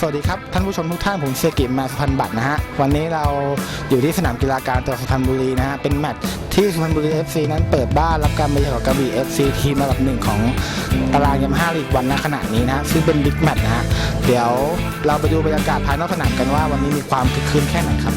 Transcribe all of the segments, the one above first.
สวัสดีครับ ท่านผู้ชมทุกท่านผมเซกิมมาสุพรรณบัตรนะฮะ วันนี้เราอยู่ที่สนามกีฬาการจังหวัดสุพรรณบุรีนะฮะ เป็นแมตช์ที่สุพรรณบุรี FC นั้นเปิดบ้านรับการมาเยือนของกระบี่ FC ทีมระดับหนึ่งของตารางยามห้าลีกวันณขณะนี้นะฮะซึ่งเป็นบิ๊กแมตช์นะฮะ เดี๋ยวเราไปดูบรรยากาศภายนอกสนามกันว่า วันนี้มีความคึกคืนแค่ไหนครับ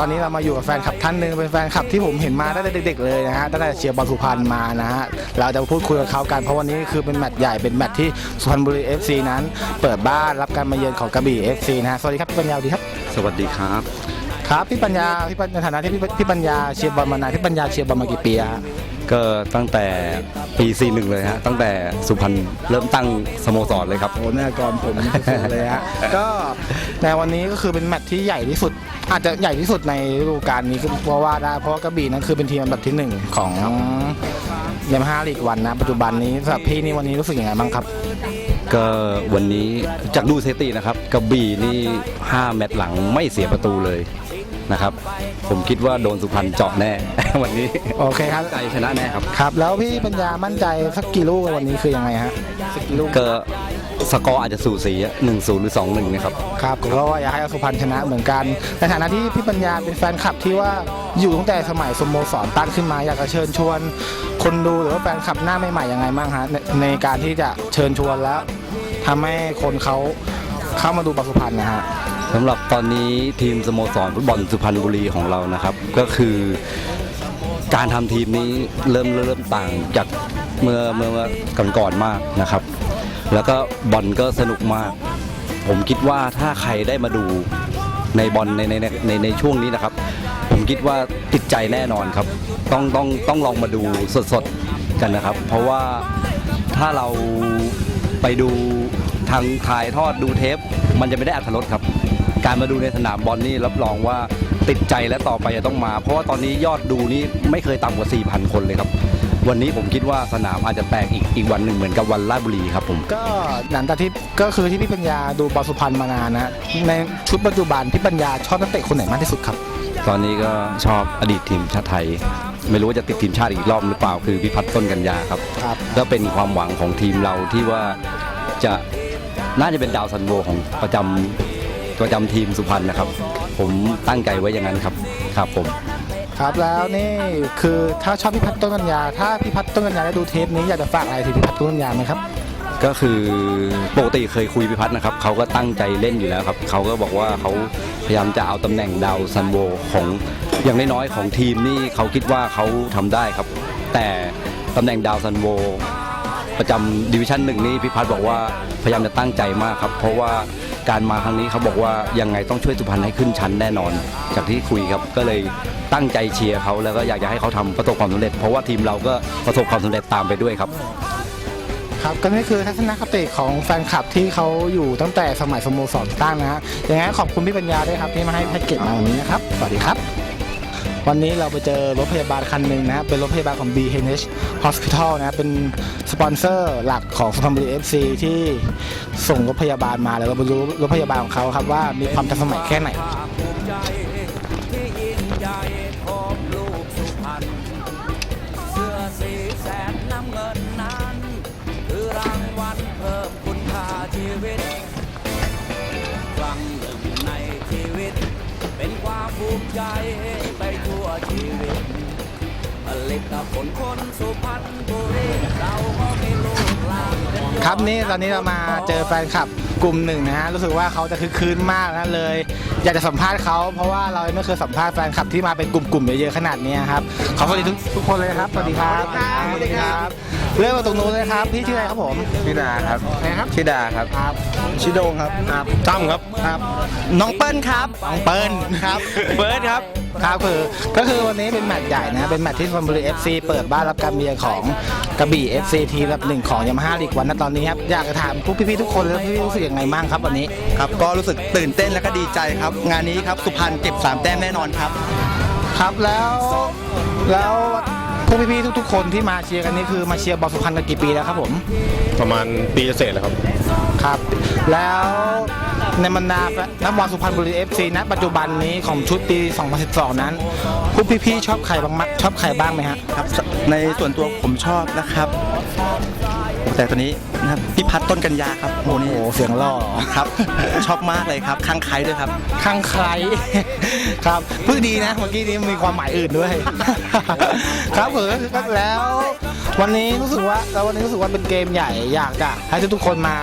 ตอนนี้เรามาอยู่กับแฟนคลับท่านหนึ่งเป็นแฟนคลับที่ผมเห็นมาตั้งแต่เด็กๆเลยนะฮะตั้งแต่เชียร์บอลสุพรรณมานะฮะเราจะพูดคุยกับเขากันเพราะวันนี้คือเป็นแมตช์ใหญ่เป็นแมตช์ที่สุพรรณบุรี FC นั้น เปิดบ้านรับการมาเยือนของกระบี่ FC นะฮะสวัสดีครับพี่ปัญญาสวัสดีครับสวัสดีครับ ครับพี่ปัญญาพี่ปัญในฐานะที่พี่พี่ปัญญาเชียร์บอลมานานพี่ปัญญาเชียร์บอลมากี่ปีอะฮะก็ตั้งแต่ปี41เลยฮะตั้งแต่สุพรรณเริ่มตั้งสโมสรเลยครับโอ้หน้ากรผมสุดๆเลยฮะก็ในวันนี้ก็คือเป็นแมตช์ที่ใหญ่ที่สุด อาจจะใหญ่ที่สุดในฤดูกาลนี้ก็เพราะว่าได้เพราะว่ากระบี่นั้นคือเป็นทีมอันดับที่หนึ่งของยามห้าลีกวันนะ ปัจจุบันนี้สำหรับพี่นี่วันนี้รู้สึกยังไงบ้างครับ ก็วันนี้จากดูสถิตินะครับกระบี่นี่5แมตช์หลังไม่เสียประตูเลยนะครับ ผมคิดว่าโดนสุพรรณเจาะแน่ วันนี้โอเคครับ ใจชนะแน่ครับ ครับ แล้วพี่ปัญญามั่นใจสักกี่ลูกวันนี้คือยังไงฮะสักกี่ลูกก็ สกอร์อาจจะสูสีหนึ่งศูนย์หรือสองหนึ่งนะครับ ครับก็ว่าอยากให้สุพรรณชนะเหมือนกัน ในฐานะที่พี่ปัญญาเป็นแฟนคลับที่ว่าอยู่ตั้งแต่สมัยสโมสรตั้งขึ้นมาอยากจะเชิญชวน คนดูหรือว่าแฟนคลับหน้าใหม่ๆยังไงบ้างฮะในในการที่จะเชิญชวนแล้วทำให้คนเขาเข้ามาดูบอลสุพรรณนะฮะ สำหรับตอนนี้ทีมสโมสรฟุตบอลสุพรรณบุรีของเรานะครับ ก็คือการทำทีมนี้เริ่มเริ่มต่างจากเมื่อเมื่อก่อนก่อนๆมากนะครับ แล้วก็บอลก็สนุกมาก ผมคิดว่าถ้าใครได้มาดูในบอลในในในในช่วงนี้นะครับ ผมคิดว่าติดใจแน่นอนครับ ต้องต้องต้องลองมาดูสดๆกันนะครับ เพราะว่าถ้าเราไปดูทางถ่ายทอดดูเทป มันจะไม่ได้อัธรสครับ การมาดูในสนามบอลนี่รับรองว่าติดใจและต่อไปจะต้องมา เพราะว่าตอนนี้ยอดดูนี่ไม่เคยต่ำกว่า 4,000 คนเลยครับ วันนี้ผมคิดว่าสนามอาจจะแตกอีกอีกวันหนึ่งเหมือนกับวันราชบุรีครับผมก็หลังจากที่ก็คือที่พี่ปัญญาดูบอลสุพรรณมานานนะในชุดปัจจุบันพี่ปัญญาชอบนักเตะคนไหนมากที่สุดครับ ตอนนี้ก็ชอบอดีตทีมชาติไทย ไม่รู้ว่าจะติดทีมชาติอีกรอบหรือเปล่าคือพิพัฒน์ต้นกัญญาครับครับ ก็เป็นความหวังของทีมเราที่ว่าจะน่าจะเป็นดาวซันโวของประจำประจำทีมสุพรรณนะครับ ผมตั้งใจไว้อย่างนั้นครับครับผม ครับแล้วนี่คือถ้าชอบพี่พัฒน์ต้นกัญญาถ้าพี่พัฒน์ต้นกัญญาได้ดูเทปนี้อยากจะฝากอะไรถึงพี่พัฒน์ต้นกัญญาไหมครับก็คือปกติเคยคุยพิพัฒน์นะครับเขาก็ตั้งใจเล่นอยู่แล้วครับเขาก็บอกว่าเขาพยายามจะเอาตำแหน่งดาวซันโวของอย่างน้อยๆของทีมนี่เขาคิดว่าเขาทำได้ครับ แต่ตำแหน่งดาวซันโวประจำดิวิชั่นหนึ่งนี่พิพัฒน์บอกว่าพยายามจะตั้งใจมากครับ เพราะว่า การมาครั้งนี้เขาบอกว่ายังไงต้องช่วยสุพรรณให้ขึ้นชั้นแน่นอน จากที่คุยครับก็เลยตั้งใจเชียร์เขาแล้วก็อยากจะให้เขาทำประสบความสำเร็จ เพราะว่าทีมเราก็ประสบความสำเร็จตามไปด้วยครับครับก็นี่คือทัศนคติของแฟนคลับที่เขาอยู่ตั้งแต่สมัยสโมสรตั้งนะฮะอย่างนี้ขอบคุณพี่ปัญญาด้วยครับที่มาให้แพ็กเกจมาวันนี้นะครับ สวัสดีครับ วันนี้เราไปเจอรถพยาบาลคันหนึ่งนะครับ เป็นรถพยาบาลของ BH Hospital นะครับ เป็นสปอนเซอร์หลักของสุพรรณบุรี FC ที่ส่งรถพยาบาลมาแล้วเราไปดูรถพยาบาลของเขาครับว่ามีความทันสมัยแค่ไหนใหญ่ของลูกสุพรรณเสื้อสีแสนน้ำเงินนั้นคือรางวัลเพิ่มคุณค่าชีวิตครั้งหนึ่งในชีวิต เป็นความภูมิใจไปทั่ว ชีวิตเลิตผลคนสุพรรณบุรีเราก็ไม่รู้ กหลานเป็นยอดครับนี่ตอนนี้เรามาเจอแฟนคลับกลุ่มหนึ่งนะฮะรู้สึกว่าเขาจะคึกคืนมากนะเลย อยากจะสัมภาษณ์เขาเพราะว่าเราไม่เคยสัมภาษณ์แฟนคลับที่มาเป็นกลุ่มๆเยอะๆขนาดนี้ครับขอสวัสดีทุกทุกคนเลยครับสวัสดีครับสวัสดีครับเริ่มมาตรงนู้นเลยครับพี่ชื่ออะไรครับผมชื่อดาครับอะไรครับชื่อดาครับครับชื่อโดงครับครับตั้มครับครับน้องเปิ้ลครับน้องเปิ้ลครับเบิร์ดครับครับคือก็คือวันนี้เป็นแมตช์ใหญ่นะเป็นแมตช์ที่สุพรรณบุรี FC เปิดบ้านรับการเยือนของกระบี่ FC ทีมอันดับหนึ่งของยามาฮ่าลีกวันนะตอนนี้ครับอยากจะถามพวกพี่ๆทุกคนแล้วพี่ๆรู้สึกยังไงบ้างครับวันนี้ครับก็รู้สึกตื่นเต้นและก็ดีใจครับ งานนี้ครับสุพรรณเก็บ 3 แต้มแน่นอนครับ ครับแล้วแล้วพวกพี่ๆทุกๆคนที่มาเชียร์กันนี่คือมาเชียร์บอลสุพรรณกันกี่ปีแล้วครับผมประมาณปีเศษแล้วครับ ครับ แล้วในบรรดานักบอลสุพรรณบุรี FC ณปัจจุบันนี้ของชุดปี 2012 นั้นพวกพี่ๆชอบใครบ้างมั้ยชอบใครบ้างไหมฮะครับ ในส่วนตัวผมชอบนะครับ แต่ตัวนี้นะครับพี่พัฒน์ต้นกัญญาครับโอ้โหนี่โอ้โหเสียงหล่อครับ ชอบมากเลยครับข้างใครด้วยครับข้างใคร ครับเพิ่งดีนะเมื่อกี้นี้มีความหมายอื่นด้วย ครับเออแล้ว วันนี้รู้สึกว่าแล้ววันนี้รู้สึกว่าเป็นเกมใหญ่อยากจะให้ทุกๆคนมา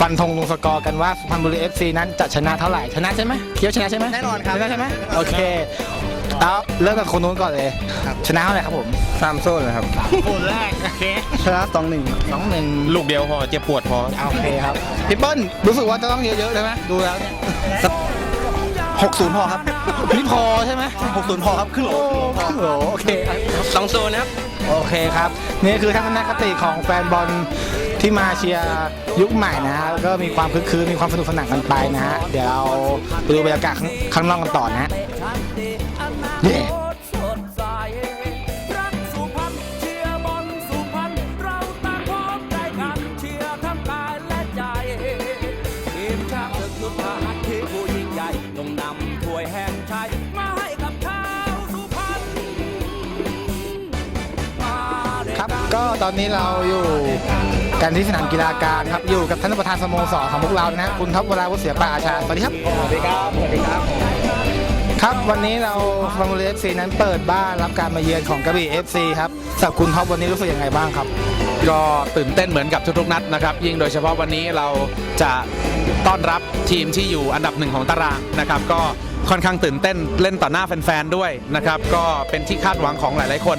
ฟันธงลงสกอร์กันว่าสุพรรณบุรี FC นั้นจะชนะเท่าไหร่ชนะใช่ไหมเคียวชนะใช่ไหมแน่นอนครับชนะใช่ไหมโอเค เอาเริ่มจากคนนู้นก่อนเลย ชนะเท่าไหร่ครับผมสามโซ่เลยครับคนแรกโอเคชนะสองหนึ่งสองหนึ่งลูกเดียวพอเจ็บปวดพอโอเคครับพี่เปิ้ลรู้สึกว่าจะต้องเยอะๆใช่ไหมดูแล้วเนี่ยหกศูนย์พอครับนี่พอใช่ไหมหกศูนย์พอครับครึ่งโหลโอ้ครึ่งโหลโอเคครับสองโซนนะครับโอเคครับ นี่คือทัศนคติของแฟนบอลที่มาเชียร์ยุคใหม่นะฮะก็มีความคึกคืนมีความสนุกสนานกันไปนะฮะเดี๋ยวเราไปดูบรรยากาศข้างข้างนอกกันต่อนะ ครับก็ตอนนี้เราอยู่กันที่สนามกีฬาการครับอยู่กับท่านประธานสโมสรของพวกเรานะฮะคุณท็อปวราวุฒิเสียป่าอาชาสวัสดีครับ สวัสดีครับ สวัสดีครับ ครับวันนี้เราฟังกลเอฟซีนั้นเปิดบ้านรับการมาเยือนของกระบี่เอฟซีครับสำหรับคุณท็อปวันนี้รู้สึกยังไงบ้างครับ ก็ตื่นเต้นเหมือนกับทุกๆนัดนะครับ ยิ่งโดยเฉพาะวันนี้เราจะต้อนรับทีมที่อยู่อันดับหนึ่งของตารางนะครับ ก็ ค่อนข้างตื่นเต้นเล่นต่อหน้าแฟนๆด้วยนะครับ ก็เป็นที่คาดหวังของหลายๆคน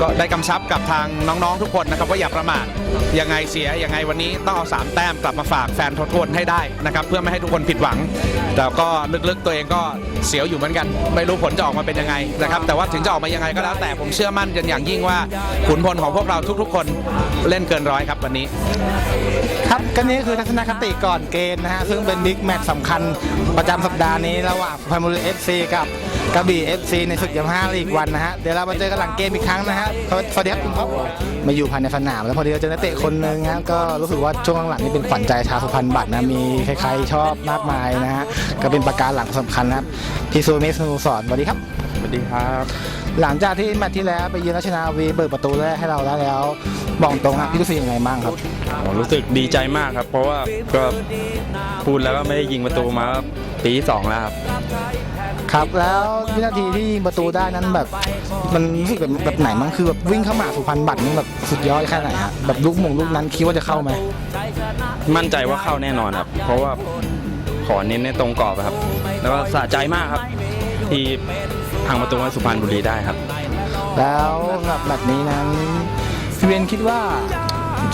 ก็ได้กำชับกับทางน้องๆทุกคนนะครับว่าอย่าประมาทยังไงเสียยังไงวันนี้ต้องเอาสามแต้มกลับมาฝากแฟนทุกคนให้ได้นะครับเพื่อไม่ให้ทุกคนผิดหวัง แต่ก็ลึกๆตัวเองก็เสียวอยู่เหมือนกัน ไม่รู้ผลจะออกมาเป็นยังไงนะครับแต่ว่าถึงจะออกมายังไงก็แล้วแต่ผมเชื่อมั่นกันอย่างยิ่งว่าขุนพลของพวกเราทุกๆ คนเล่นเกินร้อยครับวันนี้ ครับก็นี่คือทัศนคติก่อนเกมนะฮะซึ่งเป็นบิ๊กแมตช์สำคัญประจำสัปดาห์นี้ระหว่างสุพรรณบุรีเอฟซีกับกระบี่เอฟซีในศึกยามาฮ่าลีกวันนะฮะเดี๋ยวเรามาเจอกันหลังเกมอีกครั้งนะฮะสวัสดีครับคุณท็อปมาอยู่ภายในสนามแล้วพอดีเราเจอนักเตะคนหนึ่งฮะก็รู้สึกว่าช่วงหลังๆนี่เป็นขวัญใจชาวสุพรรณบัตรนะมีใครๆชอบมากมายนะฮะก็เป็นประการหลังสำคัญนะครับพี่ซูเมสนูสอนสวัสดีครับสวัสดีครับ หลังจากที่แมตช์ที่แล้วไปเยือนราชนาวีเปิดประตูแรกให้เราแล้วแล้วบอกตรงนะพี่รู้สึกยังไงบ้างครับผมรู้สึกดีใจมากครับ เพราะว่าก็พูดแล้วก็ไม่ได้ยิงประตูมา ปีที่สองแล้วครับครับแล้ววินาทีที่ยิงประตูได้นั้นแบบ มันรู้สึกแบบแบบไหนมั้งคือแบบวิ่งเข้ามาสุพรรณบัตรนี่แบบสุดยอดแค่ไหนฮะแบบลูกมงลูกนั้นคิดว่าจะเข้าไหมมั่นใจว่าเข้าแน่นอนครับ เพราะว่าขอเน้นในตรงกรอบครับ แล้วก็สะใจมากครับ ที่พังประตูให้สุพรรณบุรีได้ครับ แล้วสำหรับแบบนี้นั้นพี่เวียนคิดว่า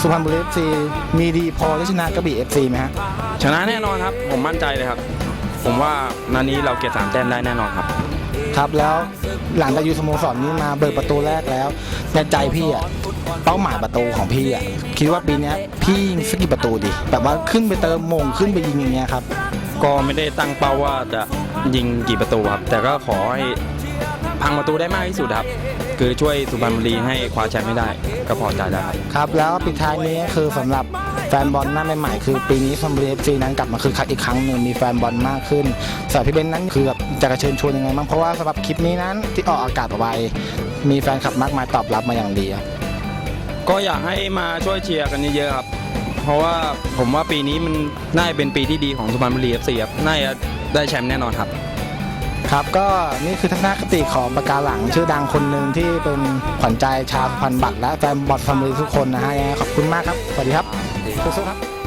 สุพรรณบุรีเอฟซีมีดีพอที่ชนะกระบี่เอฟซีไหมฮะชนะแน่นอนครับ ผมมั่นใจเลยครับ ผมว่านัดนี้เราเก็บสามแต้มได้แน่นอนครับ ครับแล้วหลังจากยูสโมสรนี้มาเบิกประตูแรกแล้วในใจพี่อะเป้าหมายประตูของพี่อะคิดว่าปีเนี้ยพี่ยิงสักกี่ประตูดีแบบว่าขึ้นไปเติมมงขึ้นไปยิงอย่างเงี้ยครับ ก็ไม่ได้ตั้งเป้าว่าจะยิงกี่ประตูครับ แต่ก็ขอให้พังประตูได้มากที่สุดครับ คือช่วยสุพรรณบุรีให้คว้าแชมป์ไม่ได้ ก็พอใจแล้วครับ ครับแล้วปิดท้ายนี้คือสำหรับ แฟนบอลหน้าใหม่ๆคือปีนี้ซัมเบรีเอฟซีนั้นกลับมาคือคักอีกครั้งหนึ่งมีแฟนบอลมากขึ้นสำหรับพี่เบนซ์นั้นคือแบบจะกระเชิญชวนยังไงบ้างเพราะว่าสำหรับคลิปนี้นั้นที่ออกอากาศออกไปมีแฟนคลับมากมายตอบรับมาอย่างดีครับก็อยากให้มาช่วยเชียร์กันเยอะๆครับ เพราะว่าผมว่าปีนี้มันน่าจะเป็นปีที่ดีของสุพรรณบุรีเอฟซีครับน่าจะได้แชมป์แน่นอนครับครับก็นี่คือทัศนคติของประกาหลังชื่อดังคนหนึ่งที่เป็นขวัญใจชาวสุพรรณบัตรและแฟนบอลซัมเบรีทุกคนนะฮะยังไงขอบคุณมากครับ สวัสดีครับ สู้ๆค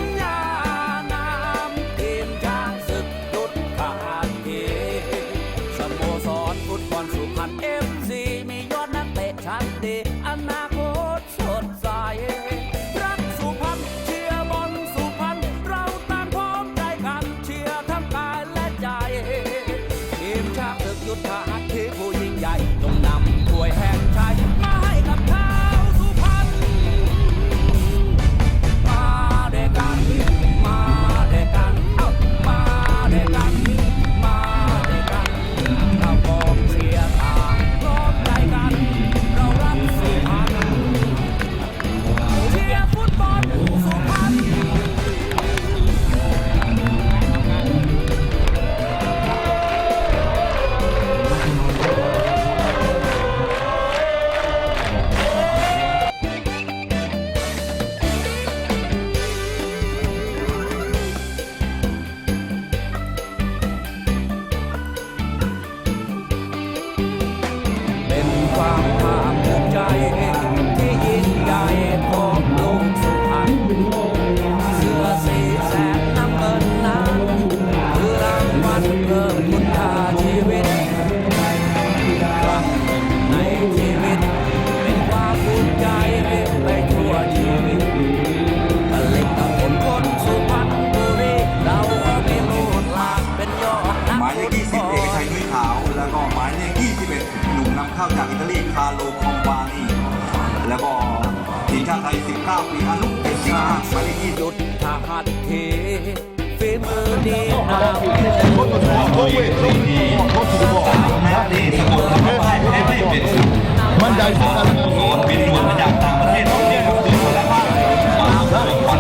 far ทีมชาติไทย 19 ปีอนุเป็นสิงหาหมายเลข20ยุทธหัตถีฝีมือดีนามมั่นใจที่จะโดนบินด่วนมาจากต่างประเทศต้องเรียกครับคือคนละภาค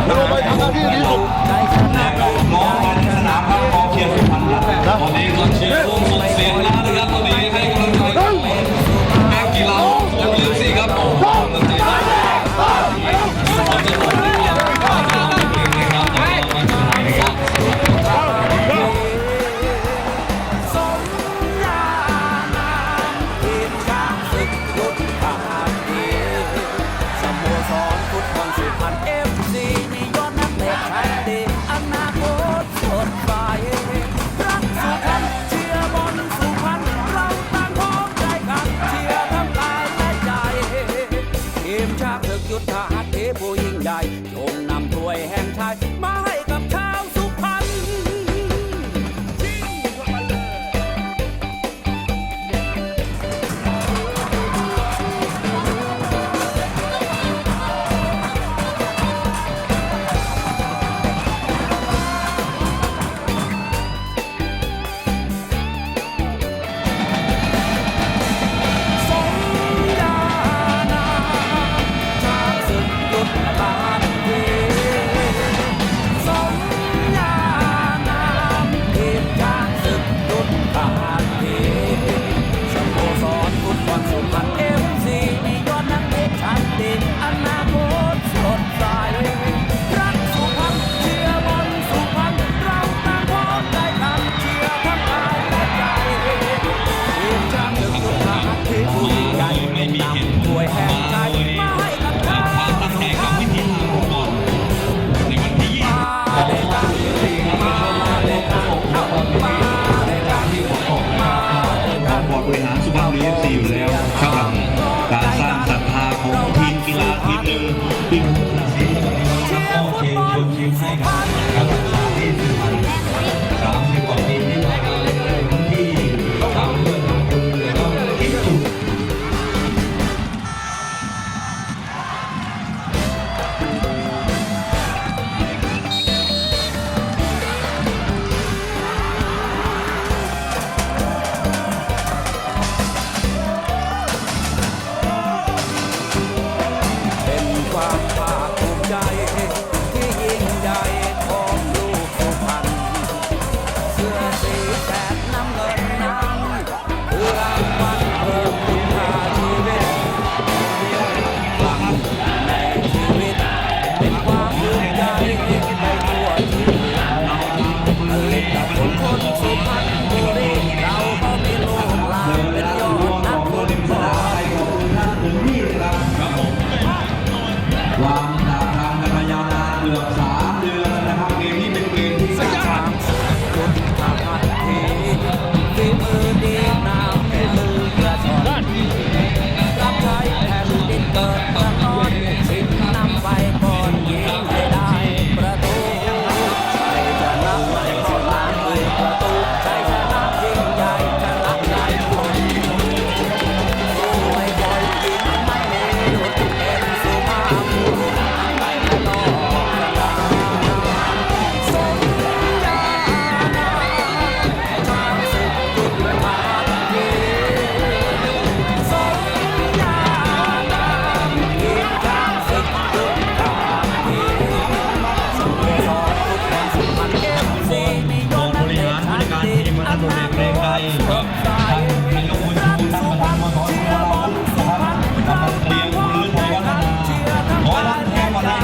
เราไปทำหน้าที่ที่สุดน้องมาในสนามครับกองเชียร์สุพรรณครับวันนี้ก็เชียร์ร่วมส่งเสียง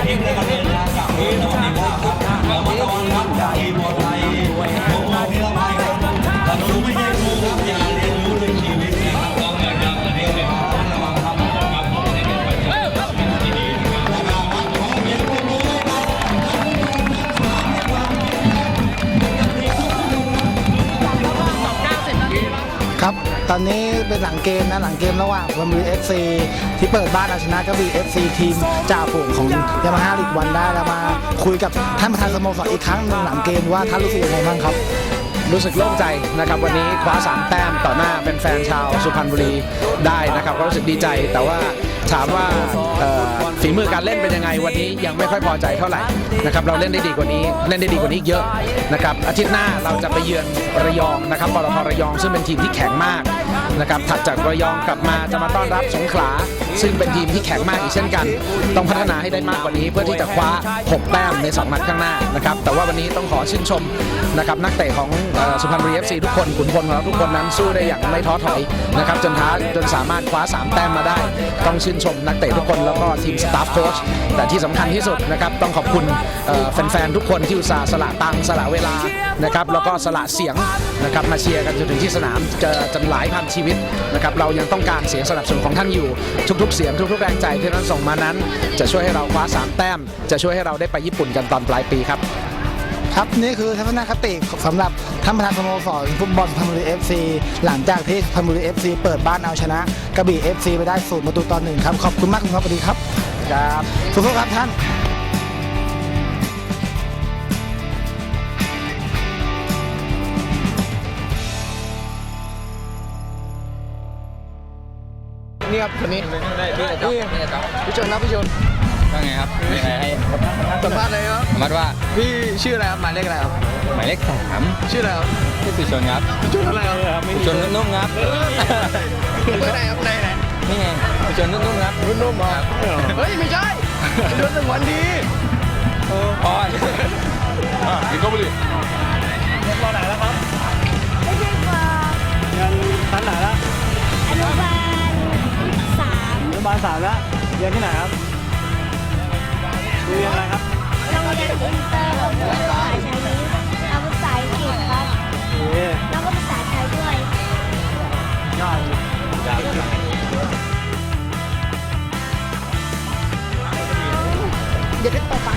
และใจทีมชาติศึกยุทธหัตถี อนนี้เป็นหลังเกมนะ หลังเกมระหว่างบอมบีเอฟซีที่เปิดบ้านเอาชนะกระบี่เอฟซีทีมจ่าฝูงของยามาฮ่าลีกวันได้แล้วมา คุยกับท่านประธานสโมสรอีกครั้งหนึ่งหลังเกมว่าท่านรู้สึกยังไงบ้างครับ รู้สึกโล่งใจนะครับวันนี้คว้าสามแต้มต่อหน้าแฟนๆชาวสุพรรณบุรีได้นะครับก็รู้สึกดีใจ แต่ว่าถามว่าฝีมือการเล่นเป็นยังไงวันนี้ยังไม่ค่อยพอใจเท่าไหร่นะครับเราเล่นได้ดีกว่านี้เล่นได้ดีกว่านี้เยอะนะครับอาทิตย์หน้าเราจะไปเยือนระยองนะครับปตทระยองซึ่งเป็นทีมที่แข็งมาก นะครับถัดจากระยองกลับมาจะมาต้อนรับสงขลา ซึ่งเป็นทีมที่แข็งมากอีกเช่นกัน ต้องพัฒนาให้ได้มากกว่านี้เพื่อที่จะคว้า 6 แต้มใน2นัดข้างหน้านะครับแต่ว่าวันนี้ต้องขอชื่นชม นะครับนักเตะของเอ่อสุพรรณบุรีเอฟซีทุกคนขุนพลของเราทุกคนนั้นสู้ได้อย่างไม่ท้อถอยนะครับจนท้าจนสามารถคว้า 3 แต้มมาได้ ต้องชื่นชมนักเตะทุกคนแล้วก็ทีมสตาฟโค้ชแต่ที่สำคัญที่สุดนะครับต้องขอบคุณเอ่อแฟนๆทุกคนที่อุตส่าห์สละตังค์สละเวลานะครับแล้วก็สละเสียงนะครับมาเชียร์กันจนถึงที่สนามเจะจนหลายพันชีวิตนะครับเรายังต้องการเสียงสนับสนุนของท่านอยู่ทุกๆ เสียงทุกๆแรงใจที่ท่านส่งมานั้น จะช่วยให้เราคว้า 3 แต้ม จะช่วยให้เราได้ไปญี่ปุ่นกันตอนปลายปีครับ ครับนี่คือทัศนคติสำหรับท่านประธานสโมสรฟุตบอลสุพรรณบุรีเอฟซีหลังจากที่สุพรรณบุรีเอฟซีเปิดบ้านเอาชนะกระบี่เอฟซีไปได้สูตรประตูต่อหนึ่งครับขอบคุณมากคุณครับสวัสดีครับครับสู้ๆครับท่านนี่ครับคนนี้นี่พี่ชนครับพี่ชน ว่าไงครับมีอะไรให้สัมภาษณ์เลยครับสมมติว่าพี่ชื่ออะไรครับหมายเลขอะไรครับหมายเลขสามชื่ออะไรครับที่สุชนครับพี่ชนอะไรครับสุชนนุ่มๆครับเบอร์ไหนครับไหนไหนนี่ไงสุชนนุ่มๆครับรุ่นนุ่มเหรอเฮ้ยไม่ใช่เดือนหนึ่งวันดีอ๋อไม่ใช่กว่าอนุบาลสามอนุบาลสามแล้วเรียนที่ไหนครับ เรียนอะไรครับโรงเรียนอินเตอร์ของภาษาไทยเอาภาษาอังกฤษครับแล้วก็ภาษาไทยด้วย ยอด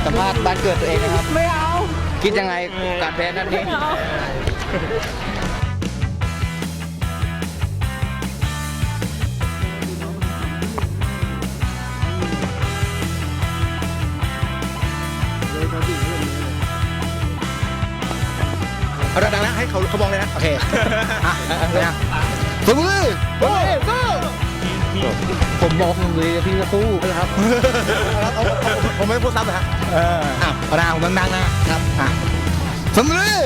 สัมภาษณ์บ้านเกิดตัวเองนะครับ ไม่เอา คิดยังไงการแพ้นัดนี้เอา ดังๆนะให้เขาเขามองเลยนะ โอเคอะนะสมมือโอ้สู้ผมบอกสมมือพี่จะสู้นะครับผมไม่พูดซ้ำนะฮะเอออะเอาหน้าผมดังๆนะครับอะสมมือ